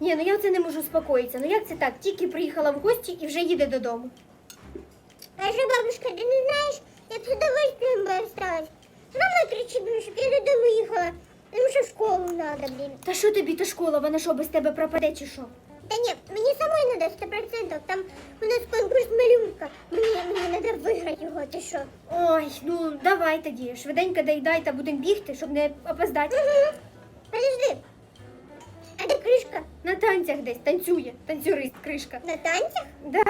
Ні, ну я це не можу успокоїтися. Ну як це так? Тільки приїхала в гості і вже їде додому. А що, бабушка, ти не знаєш, я б з удовольствием би осталась. Мама кричить, щоб я додому їхала. Тому що в школу надо, блін. Та що тобі та школа, вона що без тебе пропаде чи що? Та ні, мені самой надо 100%. Там у нас конкурс малюнка. Мені, мені надо виграти його, ти що? Ой, ну давай тоді. Швиденько доїдай та будемо бігти, щоб не опоздати. Угу. Подожди. А де кришка? На танцях десь танцює, танцюрист, кришка. На танцях? Да,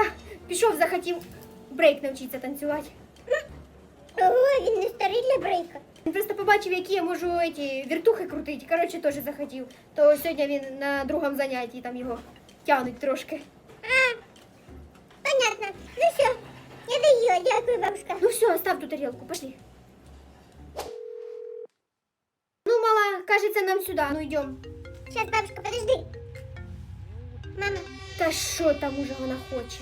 пішов, захотів брейк навчитися танцювати. Ого, він не старий для брейка. Він просто побачив, які я можу ці віртухи крутити. Коротше, теж захотів. То сьогодні він на другому занятті там його тягнуть трошки. А, понятно. Ну все, я доїла, дякую, бабушка. Ну все, остав ту тарілку, пошли. Ну, мала, кажется, нам сюда, ну йдем. Сейчас, бабушка, подожди. Мама, Та що там уже вона хоче?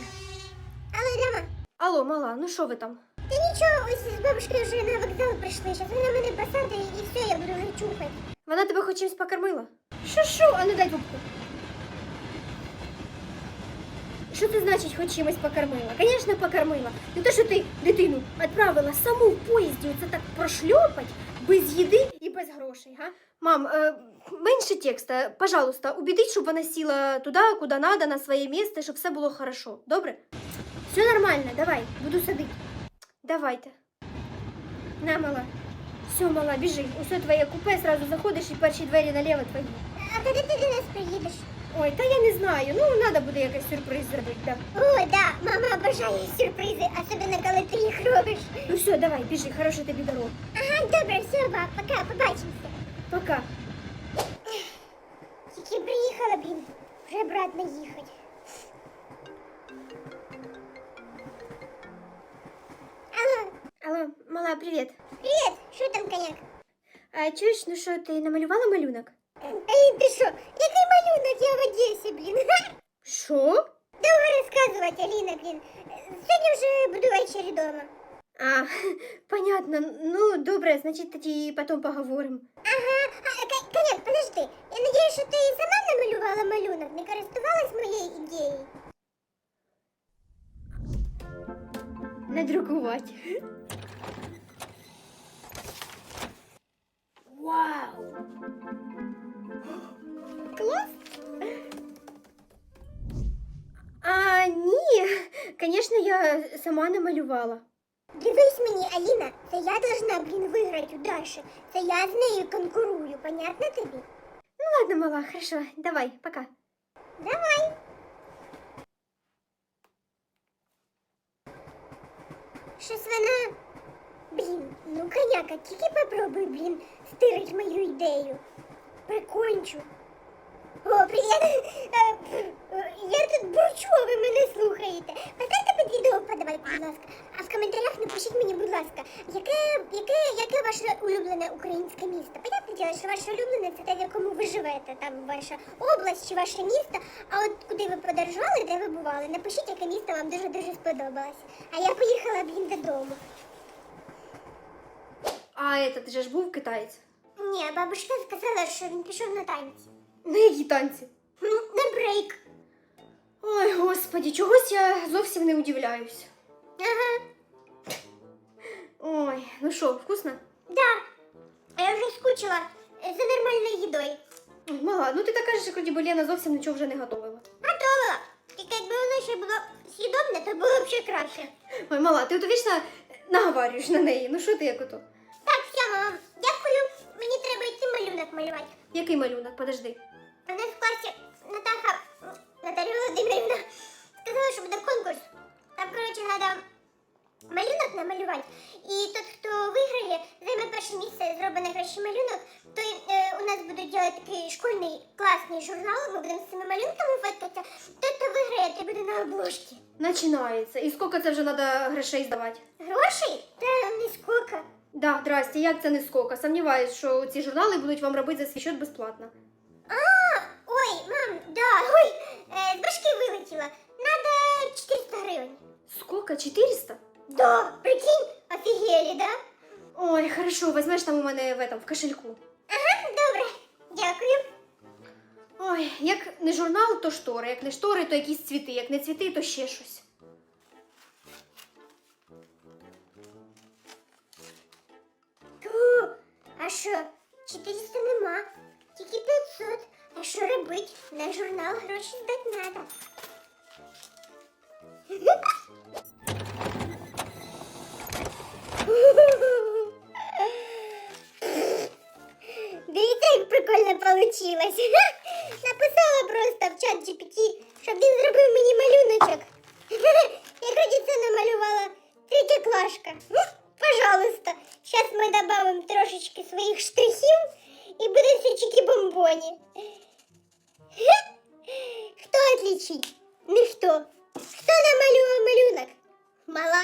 алло, мама. Алло, мала, ну що ви там? Та нічого, ось з бабушкою вже на вокзал прийшли. Зараз вона мене посадить і все, я буду вже чухати. Вона тебе хоч чимсь покормила? Що що? А ну дай трубку. Що це значить хоч чимось покормила? Звісно, покормила. Не те, що ти дитину відправила саму в поїзді, оце так прошльопать, без їди і без грошей, га? Мам, е, менше текста, пожалуйста, убедіть, щоб вона сіла туди, куди надо, на своє місце, щоб все було хорошо. Добре? Все нормально, давай, буду садити. Давайте. На, мала. Все, мала, біжи. Усе твоє купе, сразу заходиш і перші двері наліво твої. А коли ти до нас приїдеш? Ой, та я не знаю. Ну, треба буде якийсь сюрприз зробити, да. О, да, мама обожає сюрпризи, особливо коли ти їх робиш. Ну все, давай, біжи, хорошої тобі дороги. Ага, добре, все, баб, пока, побачимося. Пока. Тільки приїхала, блін, вже обратно їхати. Алло, Алло, мала, привіт. привіт, що там, коняк? А чуєш, ну що, ти намалювала малюнок? Ей, ти що, який малюнок, я в Одесі, блін. Що? Довго розказувати, Аліна, блін. Сьогодні вже буду ввечері вдома. А, понятно. Ну, добре, значить тоді потім поговоримо. Ага, а, коняк, подожди. Я надіюсь, що ти сама намалювала малюнок, не користувалась моєю ідеєю. Надрукувати. Вау! Клас! А, ні, звісно, я сама намалювала. Дивись мені, Аліна, це я должна, блін, виграти у Даші. Це я з нею конкурую, понятно тобі? Ну ладно, мала, хорошо, давай, пока. Давай. Щось вона. Блін, ну коняка, тільки попробуй, блін, стирить мою ідею. Прикончу. О! Е, е, Я тут бурчу, а ви мене слухаєте. Поставте під відео подавайте, будь ласка. А в коментарях напишіть мені, будь ласка, яке, яке, яке ваше улюблене українське місто? Понятне діло, що ваше улюблене це те, в якому ви живете, там ваша область чи ваше місто. А от куди ви подорожували, де ви бували, напишіть, яке місто вам дуже-дуже сподобалось. А я поїхала, блін, додому. А этот же ж був китаєць. Ні, бабушка сказала, що він пішов на танці. На які танці? Ну, На брейк. Ой, господі, чогось я зовсім не удивляюсь. Ага, Ой, ну що, вкусно? да. А я вже скучила е, за нормальною їдою. Ой, Мала, ну ти так кажеш, як ніби Лена зовсім нічого вже не готувала. Готова. Тільки якби воно ще було з'їдобне, то було б ще краще. Ой, мала, ти от вічно наговарюєш на неї. Ну що ти як ото? Малюнок малювати. Який малюнок? Подожди. У нас в класі Натаха м, Наталія Володимирівна сказала, що буде конкурс. Там, коротше, треба малюнок намалювати. І тот, хто виграє, займе перше місце, зробить найкращий малюнок, то е, у нас будуть робити такий школьний класний журнал, ми будемо з цими малюнками фоткатися. Той, хто виграє, той буде на обложці. Починається. І скільки це вже треба грошей здавати? Грошей? Да, здрасте, як це не скільки? Сумніваюсь, що ці журнали будуть вам робити за свій счет безплатно. А, ой, мам, да, ой, е, з башки вилетіла. Надо 400 гривень. Скільки? 400? Да, прикинь, офигели, да? Ой, хорошо, візьмеш там у мене в, этом, в кошельку. Ага, добре. Дякую. Ой, як не журнал, то штори, як не штори, то якісь цвіти, як не цвіти, то ще щось. Що, 400 нема, тільки 500. А що робить? На журнал гроші здати надо. Дивіться, як прикольно получилось. Хто отличить? Ніхто. Хто намалював малюнок? Мала.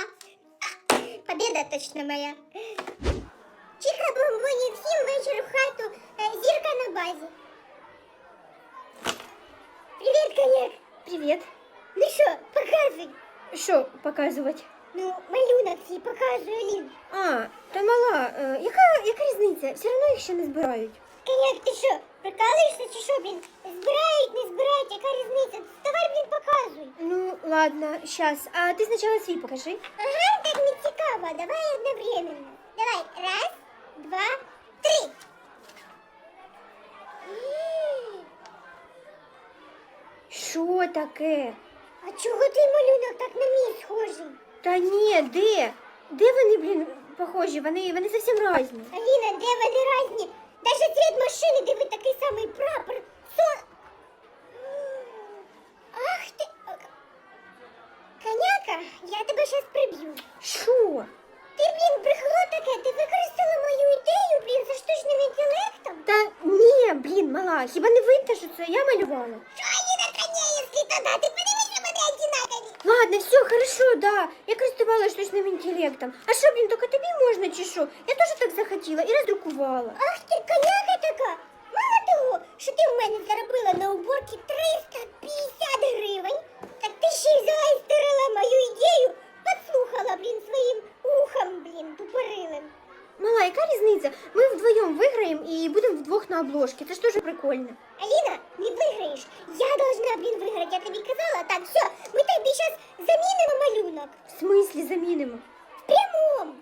Победа точно моя. Чика бомбоні, всім вечір в хату. Е, Зірка на базі. Привіт, коняк. Привіт. Ну що, показуй. Що показувати? Ну, малюнок свій показуй, Алін. А, та мала, е, яка, яка різниця? Все одно їх ще не збирають. Коняк, ти що, прикалуєшся чи що, блін? Збирають, не збирають, яка різниця? Давай, блін, показуй. Ну, ладно, щас. А ти спочатку свій покажи. Ага, так не цікаво, давай одновременно. Давай, раз, два, три. М, Що таке? А чого твій малюнок так на мій схожий? Та ні, де? Де вони, блін, похожі? Вони, вони зовсім різні. Аліна, де вони разні? Даже цвіт машини, диви, самий прапор. Со... Ах ти... Коняка, я тебе щас приб'ю. Що? Ти, блін, брехло таке, ти використала мою ідею, блін, за штучним інтелектом? Та ні, блін, мала, хіба не видно, що це я малювала? Що они на коне, если тогда? Ты подивись, що вони одинакові. Ладно, все, хорошо, да. Я користувала штучним інтелектом. А що, блін, тільки тобі можна чи що? Я теж так захотіла і роздрукувала. Ах ти, коняка Будемо вдвох на обложці. Це ж теж прикольно. Аліна, не виграєш. Я должна, блін, виграти, я тобі казала. Так, все, ми тобі зараз замінимо малюнок. В смислі замінимо? В прямому.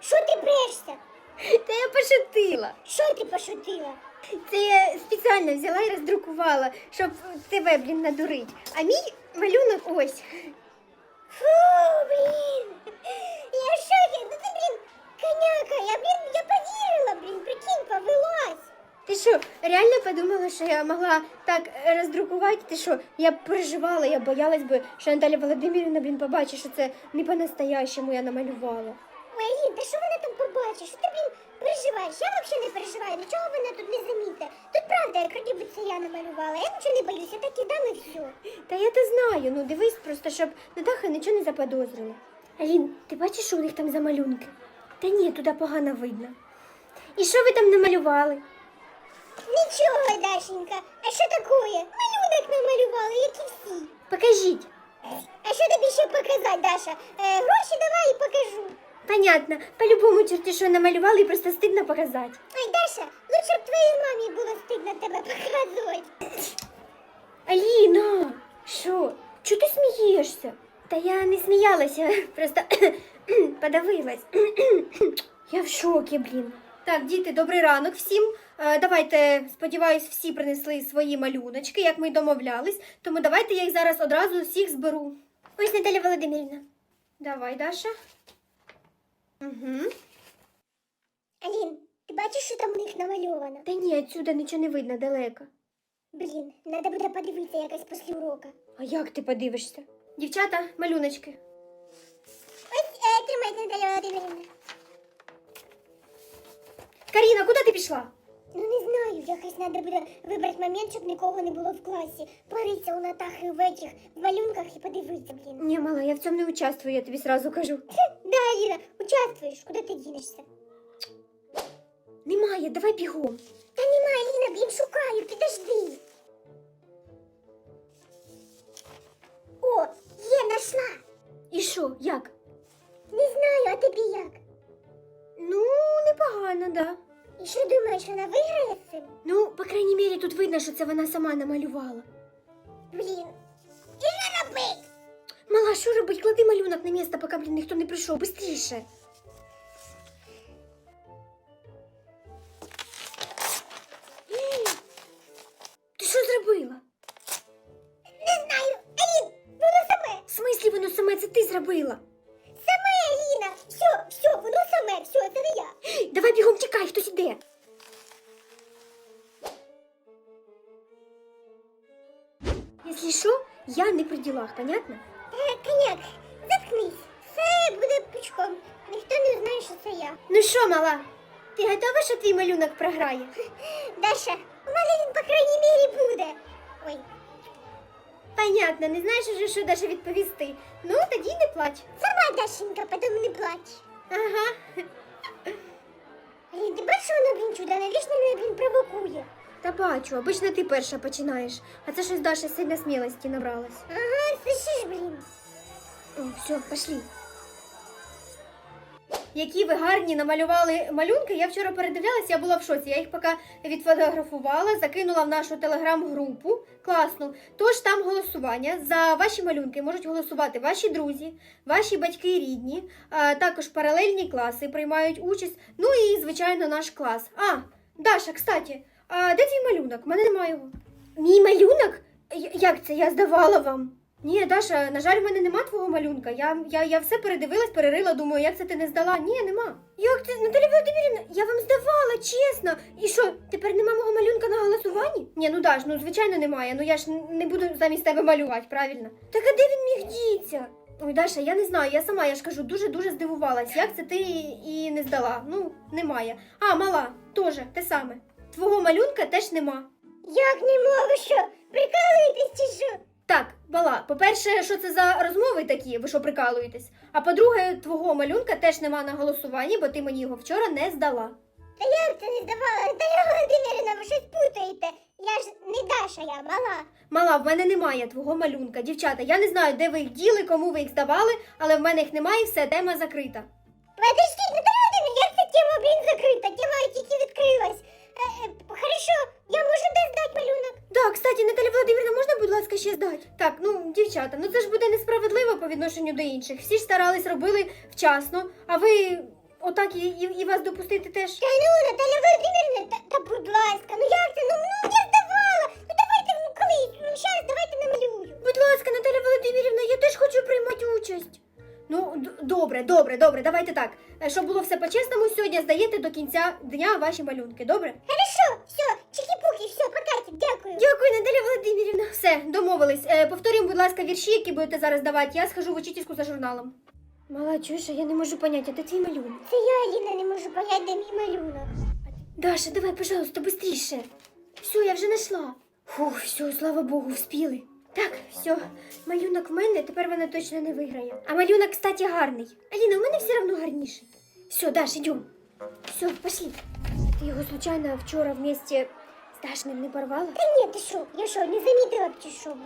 Що ти брешся? Та я пошутила. Що ти пошутила? Це я спеціально взяла і роздрукувала, щоб тебе, блін, надурить. А мій малюнок ось. Фу, блін. Я в шокі. Ну ти, блін, коняка. Я, блін, я повірила, блін, прикинь, повелась. Ти що, реально подумала, що я могла так е, роздрукувати? Ти що, я б переживала, я боялась би, що Наталя Володимирівна, блін, побачить, що це не по-настоящему я намалювала. Ой, Алін, та що вона там побачить? Що ти, блін, переживаєш? Я взагалі не переживаю, нічого вона тут не замітить. Тут правда, як вроді би це я намалювала. Я нічого не боюся, так і дам і все. Та я то знаю, ну дивись просто, щоб Натаха нічого не заподозрила. Алін, ти бачиш, що у них там за малюнки? Та ні, туди погано видно. І що ви там намалювали? Нічого, Дашенька. А що таке? Малюнок намалювала, як і всі. Покажіть. А що тобі ще показати, Даша? Е, гроші давай і покажу. Понятно, по-любому черті, що намалювали, і просто стидно показати. Ой, Даша, лучше б твоїй мамі було стидно тебе показувати. Аліна, що? Чого ти смієшся? Та я не сміялася, просто подавилась. я в шокі, блін. Так, діти, добрий ранок всім. Е, давайте, сподіваюсь, всі принесли свої малюночки, як ми й домовлялись. Тому давайте я їх зараз одразу всіх зберу. Ось Наталя Володимирівна. Давай, Даша. Угу. Алін, ти бачиш, що там у них намальовано? Та ні, отсюда нічого не видно далеко. Блін, треба буде подивитися якось після урока. А як ти подивишся? Дівчата, малюночки. Ось, е, тримайте, Наталя Володимирівна. Каріна, куди ти пішла? Ну не знаю, якось треба буде вибрати момент, щоб нікого не було в класі. Пориться у Натахи в этих в малюнках і подивитися, блін. Ні, мала, я в цьому не участвую, я тобі сразу кажу. Да, Аліна, участвуєш, куди ти дінешся? Немає, давай бігом. Та нема, Аліна, блін, шукаю, підожди. О, є, нашла. І що, як? Не знаю, а тобі як? да. І що думаєш, вона виграє з цим? Ну, по крайній мірі, тут видно, що це вона сама намалювала. Блін. І що робить? Мала, що робить? Клади малюнок на місце, поки, блін, ніхто не прийшов. Бистріше. Ти що зробила? Не знаю. Алін, воно саме. В смислі воно саме це ти зробила? Давай бігом тікай, хтось іде. Якщо що, я не при ділах, понятно? Е, Коняк, заткнись. Все буде пучком. Ніхто не знає, що це я. Ну що, мала, ти готова, що твій малюнок програє? Даша, у мене він, по крайній мірі, буде. Ой, Понятно, не знаєш уже, що даже відповісти. Ну, тоді не плач. сама Дашенька, потім не плач. Ага. Алін, ти бачиш, вона, блін, чудо, навіщо мене, блін, провокує? Та бачу, обично ти перша починаєш, а це щось Даша сильно смілості набралась. Ага, слышиш, блін. О, все, пошли. Які ви гарні намалювали малюнки. Я вчора передивлялася, я була в шоці. Я їх поки відфотографувала, закинула в нашу телеграм-групу. Класно. Тож там голосування. За ваші малюнки можуть голосувати ваші друзі, ваші батьки і рідні, а також паралельні класи приймають участь. Ну і, звичайно, наш клас. А, Даша, кстати, а де твій малюнок? У мене немає його. Мій малюнок? Як це? Я здавала вам. Ні, Даша, на жаль, в мене нема твого малюнка. Я, я, я все передивилась, перерила, думаю, як це ти не здала? Ні, нема. Як це, Наталя Володимирівна, я вам здавала, чесно. І що, тепер нема мого малюнка на голосуванні? Ні, ну Даш, ну звичайно немає. Ну я ж не буду замість тебе малювати, правильно? Так а де він міг діться? Ой, Даша, я не знаю, я сама, я ж кажу, дуже-дуже здивувалась, як це ти і не здала. Ну, немає. А, мала, теж, те саме. Твого малюнка теж нема. Як не можу, що? Прикалуєтесь чи що? Так, Бала, по-перше, що це за розмови такі, ви що прикалуєтесь? А по-друге, твого малюнка теж нема на голосуванні, бо ти мені його вчора не здала. Та як це не здавала? Наталя Володимирівна, ви щось путаєте. Я ж не Даша, я мала. Мала, в мене немає твого малюнка. Дівчата, я не знаю, де ви їх діли, кому ви їх здавали, але в мене їх немає, і все, тема закрита. Подождіть, Наталя Володимирівна, як ця тема, блін, закрита? Тема тільки відкрилась. Е, е, хорошо, я можу де здати малюнок? Да, кстати, Наталя Володимирівна, можна, будь ласка, ще здати? Так, ну, дівчата, ну це ж буде несправедливо по відношенню до інших. Всі ж старались, робили вчасно, а ви отак і, і, і вас допустити теж. Та ну, Наталя Володимирівна, та, та будь ласка, ну як це? Ну, ну я здавала. Ну давайте, ну колись, ну зараз давайте намалюю. Будь ласка, Наталя Володимирівна, я теж хочу приймати участь. Ну, добре, добре, добре, давайте так. Е, Щоб було все по-чесному, сьогодні здаєте до кінця дня ваші малюнки, добре? Хорошо, все, чики-пуки, все, покатик, дякую. Дякую, Наталя Володимирівна. Все, домовились. Е, повторюємо, будь ласка, вірші, які будете зараз давати. Я схожу в учительську за журналом. Мала, чуєш, а я не можу поняти, а де твій малюнок? Це я, Аліна, не можу поняти, де мій малюнок. Даша, давай, пожалуйста, быстріше. Все, я вже знайшла. Фух, все, слава Богу, вспіли. Так, все, малюнок в мене, тепер вона точно не виграє. А малюнок, кстати, гарний. Аліна, у мене все одно гарніший. Все, Даш, идем. Все, пошли. Ти його случайно вчора вместе з Дашним не порвала? Та ні, ти що, я що, не замітила б чи що,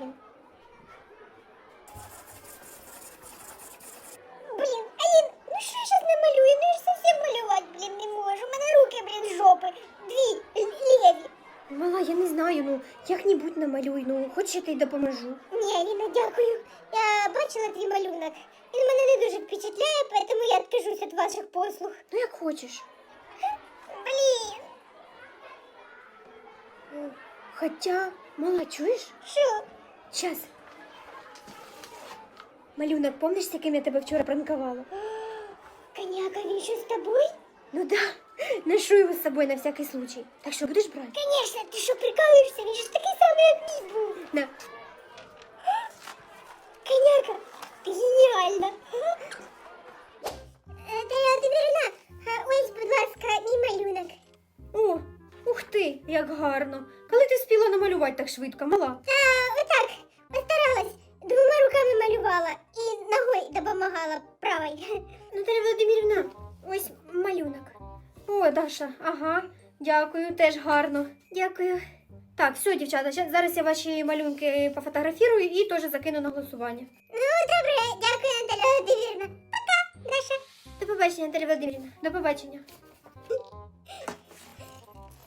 Мала, я не знаю, ну як-небудь намалюй, ну хоч я тобі допоможу. Ні, Аліна, дякую. Я бачила твій малюнок. Він мене не дуже впечатляє, тому я відкажусь від ваших послуг. Ну як хочеш. Блін, Хоча, мала, чуєш? що? Щас. Малюнок, помниш, з яким я тебе вчора пранкувала? Коняка, він що з тобою? Ну да, ношу його з собою на всякий случай. Так що будеш брати? Конечно, ти що прикалуєшся? Він же такий самий, як мій був. Коняка, ти геніальна. Наталя Володимирівна, а ось, будь ласка, мій малюнок. О, ух ти, як гарно. Коли ти спіла намалювати так швидко, мала? А, отак, постаралась. Двома руками малювала і ногою допомагала правой. Наталя Володимирівна, ось малюнок. О, Даша, ага, дякую, теж гарно. Дякую. Так, все, дівчата, щас- зараз я ваші малюнки пофотографірую і теж закину на голосування. Ну, добре, дякую, Наталя Володимирівна. Пока, Даша. До побачення, Наталя Володимирівна. До побачення.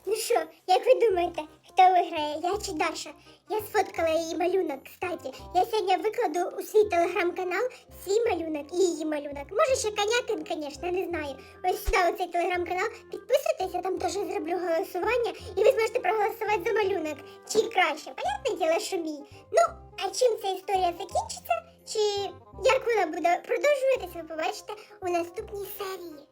Ну що, як ви думаєте, хто виграє, я чи Даша? Я сфоткала її малюнок, кстати. Я сьогодні викладу у свій телеграм-канал свій малюнок і її малюнок. Може ще конякин, звісно, не знаю. Ось сюди у цей телеграм-канал. Підписуйтесь, я там теж зроблю голосування, і ви зможете проголосувати за малюнок. Чий краще, понятне діло, що мій. Ну, а чим ця історія закінчиться? Чи як вона буде продовжуватися, ви побачите у наступній серії.